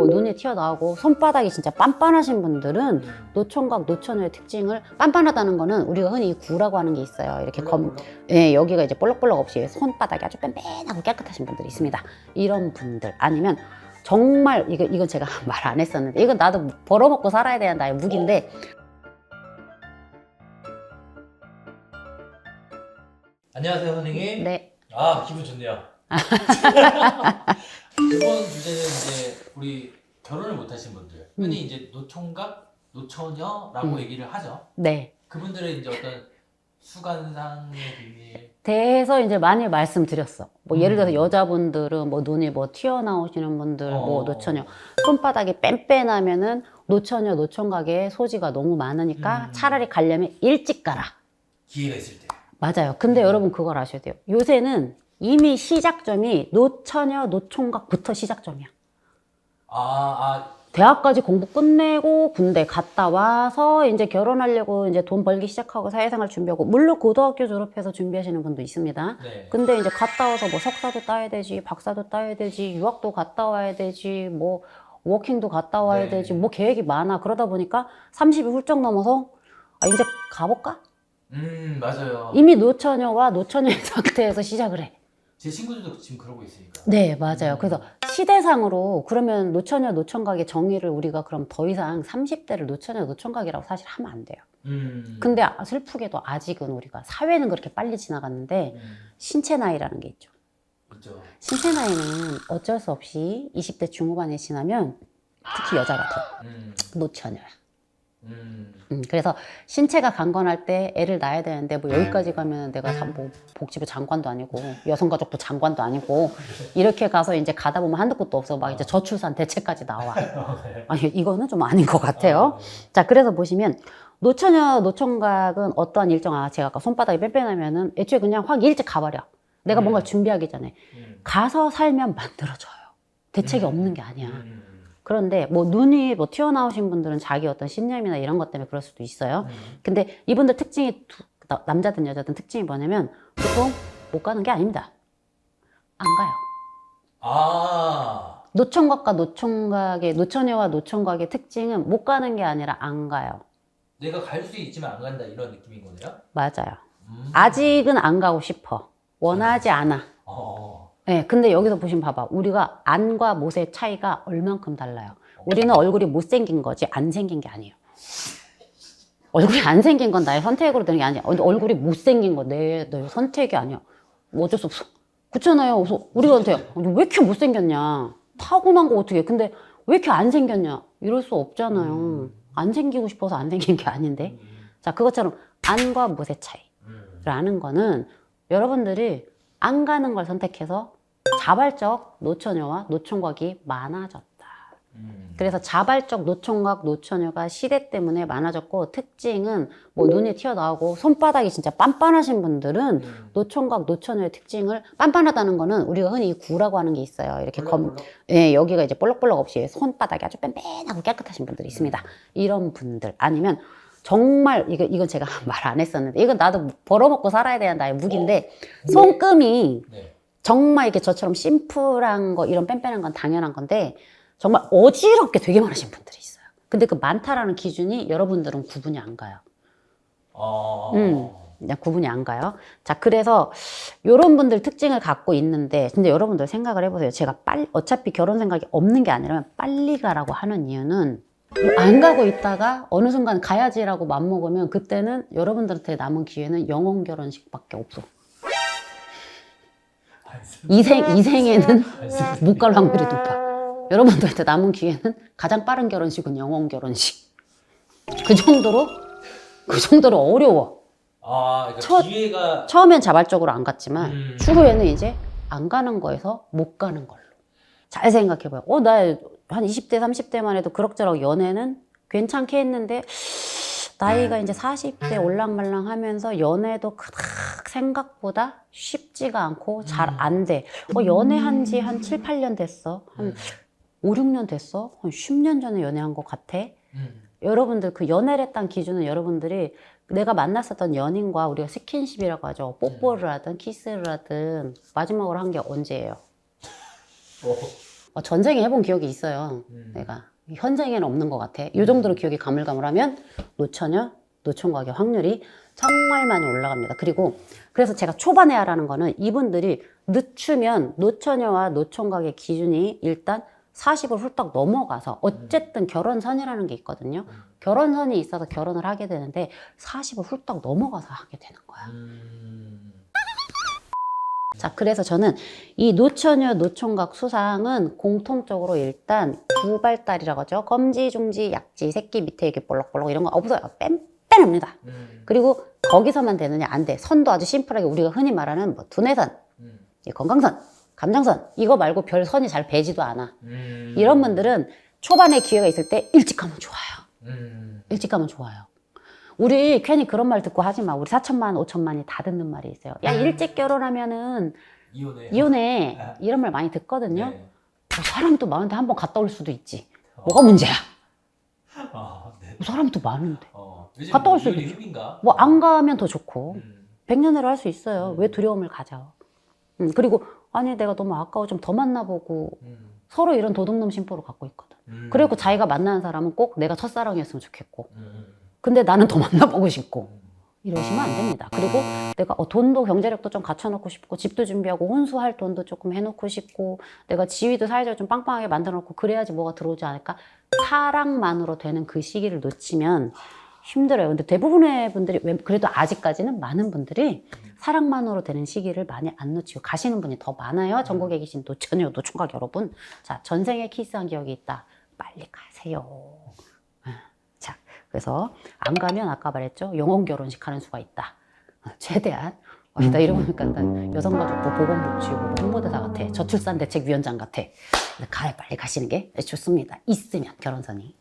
뭐 눈이 튀어나오고 손바닥이 진짜 빤빤하신 분들은 음. 노총각 노처녀의 특징을 빤빤하다는 거는 우리가 흔히 구라고 하는 게 있어요. 이렇게 검. 예, 여기가 이제 볼록볼록 없이 손바닥이 아주 뺀뺀하고 깨끗하신 분들이 있습니다. 이런 분들 아니면 정말 이거 이건 제가 말 안 했었는데 이건 나도 벌어먹고 살아야 되는 나의 무기인데 안녕하세요 선생님. 네 아 기분 좋네요. 이번 주제는 이제 우리 결혼을 못 하신 분들 흔히 이제 노총각, 노처녀라고 음. 얘기를 하죠. 네. 그분들의 이제 어떤 수간상의 비밀. 대해서 이제 많이 말씀드렸어. 뭐 예를 들어서 음. 여자분들은 뭐 눈이 뭐 튀어나오시는 분들, 뭐 어. 노처녀, 손바닥이 뺀뺀하면은 노처녀, 노총각의 소지가 너무 많으니까 음. 차라리 가려면 일찍 가라. 기회가 있을 때. 맞아요. 근데 음. 여러분 그걸 아셔야 돼요. 요새는 이미 시작점이 노처녀, 노총각부터 시작점이야. 아, 아, 대학까지 공부 끝내고 군대 갔다 와서 이제 결혼하려고 이제 돈 벌기 시작하고 사회생활 준비하고 물론 고등학교 졸업해서 준비하시는 분도 있습니다. 네. 근데 이제 갔다 와서 뭐 석사도 따야 되지, 박사도 따야 되지, 유학도 갔다 와야 되지, 뭐 워킹도 갔다 와야 네. 되지, 뭐 계획이 많아. 그러다 보니까 30이 훌쩍 넘어서 아 이제 가볼까? 음, 맞아요. 이미 노처녀와 노처녀의 상태에서 시작을 해. 제 친구들도 지금 그러고 있으니까. 네, 맞아요. 음. 그래서 시대상으로 그러면 노처녀, 노총각의 정의를 우리가 그럼 더 이상 30대를 노처녀, 노총각이라고 사실 하면 안 돼요. 음. 근데 아- 슬프게도 아직은 우리가 사회는 그렇게 빨리 지나갔는데 음, 신체 나이라는 게 있죠. 그렇죠. 신체 나이는 어쩔 수 없이 20대 중후반에 지나면 특히 여자 같아 음, 노처녀야. 음, 음, 그래서 신체가 강건할 때 애를 낳아야 되는데 뭐 여기까지 가면 내가 사- 뭐 복지부 장관도 아니고 여성가족부 장관도 아니고 이렇게 가서 이제 가다 보면 한두 곳도 없어 막 이제 저출산 대책까지 나와. 아니 이거는 좀 아닌 것 같아요. 자 그래서 보시면 노처녀 노총각은 어떠한 일정 아 제가 아까 손바닥이 뺀뺀하면은 애초에 그냥 확 일찍 가버려. 내가 음. 뭔가 준비하기 전에 음, 가서 살면 만들어져요. 대책이 음. 없는 게 아니야. 음, 그런데 뭐 눈이 뭐 튀어나오신 분들은 자기 어떤 신념이나 이런 것 때문에 그럴 수도 있어요. 음, 근데 이분들 특징이 두- 나- 남자든 여자든 특징이 뭐냐면 보통 못 가는 게 아닙니다. 안 가요. 아, 노총각과 노총각의 노처녀와 노총각의 특징은 못 가는 게 아니라 안 가요. 내가 갈 수 있지만 안 간다 이런 느낌인 거네요. 맞아요. 음. 아직은 안 가고 싶어. 원하지 않아. 어, 네, 근데 여기서 보시면 봐봐. 우리가 안과 못의 차이가 얼만큼 달라요. 우리는 얼굴이 못생긴 거지 안 생긴 게 아니에요. 얼굴이 안 생긴 건 나의 선택으로 되는 게 아니야. 얼굴이 못생긴 건 내, 내 선택이 아니야. 뭐 어쩔 수 없어. 그렇잖아요. 그래서 우리가 한테 왜 이렇게 못생겼냐. 타고난 거 어떻게 해. 근데 왜 이렇게 안 생겼냐. 이럴 수 없잖아요. 음. 안 생기고 싶어서 안 생긴 게 아닌데. 음, 자, 그것처럼 안과 못의 차이. 음, 라는 거는 여러분들이 안 가는 걸 선택해서 자발적 노처녀와 노총각이 많아졌다. 음. 그래서 자발적 노총각, 노처녀가 시대 때문에 많아졌고 특징은 뭐 눈이 튀어나오고 손바닥이 진짜 빤빤하신 분들은 음. 노총각, 노처녀의 특징을 빤빤하다는 거는 우리가 흔히 구라고 하는 게 있어요. 이렇게 검. 예, 여기가 이제 볼록볼록 없이 손바닥이 아주 뺀뺀하고 깨끗하신 분들이 있습니다. 이런 분들 아니면 정말 이거 이건 제가 말 안 했었는데 이건 나도 벌어먹고 살아야 되는 나의 무기인데 손금이 네. 정말 이렇게 저처럼 심플한 거 이런 뺀뺀한 건 당연한 건데 정말 어지럽게 되게 많으신 분들이 있어요. 근데 그 많다라는 기준이 여러분들은 구분이 안 가요. 어, 음. 그냥 구분이 안 가요. 자, 그래서 요런 분들 특징을 갖고 있는데, 근데 여러분들 생각을 해보세요. 제가 빨리, 어차피 결혼 생각이 없는 게 아니라 빨리 가라고 하는 이유는 안 가고 있다가 어느 순간 가야지라고 맘먹으면 그때는 여러분들한테 남은 기회는 영혼 결혼식밖에 없어. 이생, 이생에는 안 쓰- 못갈 확률이 높아. 여러분들한테 남은 기회는 가장 빠른 결혼식은 영혼 결혼식. 그 정도로, 그 정도로 어려워. 아, 그러니까 첫- 기회가 처음엔 자발적으로 안 갔지만 음. 추후에는 이제 안 가는 거에서 못 가는 걸로. 잘 생각해봐요. 어, 나 한 20대, 30대만 해도 그럭저럭 연애는 괜찮게 했는데 나이가 이제 40대 올랑말랑 하면서 연애도 그닥 생각보다 쉽지가 않고 잘 안 돼. 어, 연애한 지 한 7, 8년 됐어. 한 음. 5, 6년 됐어. 한 10년 전에 연애한 것 같아. 음. 여러분들 그 연애를 했던 기준은 여러분들이 내가 만났었던 연인과 우리가 스킨십이라고 하죠. 뽀뽀를 하든 키스를 하든 마지막으로 한 게 언제예요? 어, 어, 전생에 해본 기억이 있어요. 음. 내가 현생에는 없는 것 같아. 이 정도로 기억이 가물가물하면 노처녀, 노총각의 확률이 정말 많이 올라갑니다. 그리고 그래서 제가 초반에 하라는 거는 이분들이 늦추면 노처녀와 노총각의 기준이 일단 40을 훌떡 넘어가서 어쨌든 결혼선이라는 게 있거든요. 결혼선이 있어서 결혼을 하게 되는데 40을 훌떡 넘어가서 하게 되는 거야. 음. 자, 그래서 저는 이 노처녀, 노총각 수상은 공통적으로 일단 구발달이라고 하죠. 검지, 중지, 약지, 새끼 밑에 이렇게 볼록볼록 이런 거 없어요. 뺀 뺀합니다. 음. 그리고 거기서만 되느냐? 안 돼. 선도 아주 심플하게 우리가 흔히 말하는 뭐 두뇌선, 음. 이 건강선, 감정선 이거 말고 별 선이 잘 배지도 않아. 음. 이런 분들은 초반에 기회가 있을 때 일찍 가면 좋아요. 음. 일찍 가면 좋아요. 우리 괜히 그런 말 듣고 하지 마. 우리 4천만, 5천만이 다 듣는 말이 있어요. 야, 일찍 결혼하면은 이혼해. 이혼해. 아. 이런 말 많이 듣거든요. 네. 뭐 사람도 많은데 한 번 갔다 올 수도 있지. 뭐가 문제야? 아, 네. 사람도 많은데. 어. 갔다 올 수도 있지. 흡인가? 뭐 안 가면 더 좋고. 음. 백년해로 할 수 있어요. 음. 왜 두려움을 가져? 음, 그리고 아니 내가 너무 아까워 좀 더 만나보고 음. 서로 이런 도둑놈 심보를 갖고 있거든. 음. 그리고 자기가 만나는 사람은 꼭 내가 첫사랑이었으면 좋겠고. 음. 근데 나는 더 만나보고 싶고. 이러시면 안 됩니다. 그리고 내가 어, 돈도 경제력도 좀 갖춰놓고 싶고 집도 준비하고 혼수할 돈도 조금 해놓고 싶고 내가 지위도 사회적으로 좀 빵빵하게 만들어놓고 그래야지 뭐가 들어오지 않을까 사랑만으로 되는 그 시기를 놓치면 힘들어요. 근데 대부분의 분들이 왜- 그래도 아직까지는 많은 분들이 사랑만으로 되는 시기를 많이 안 놓치고 가시는 분이 더 많아요. 전국에 계신 노처녀, 노총각 여러분. 자, 전생에 키스한 기억이 있다. 빨리 가세요. 자, 그래서 안 가면 아까 말했죠. 영혼 결혼식 하는 수가 있다. 어, 최대한. 어, 나 이러고 보니까 나 여성가족부 보건복지부 홍보대사 같아. 저출산 대책위원장 같아. 가, 빨리 가시는 게 좋습니다. 있으면 결혼선이.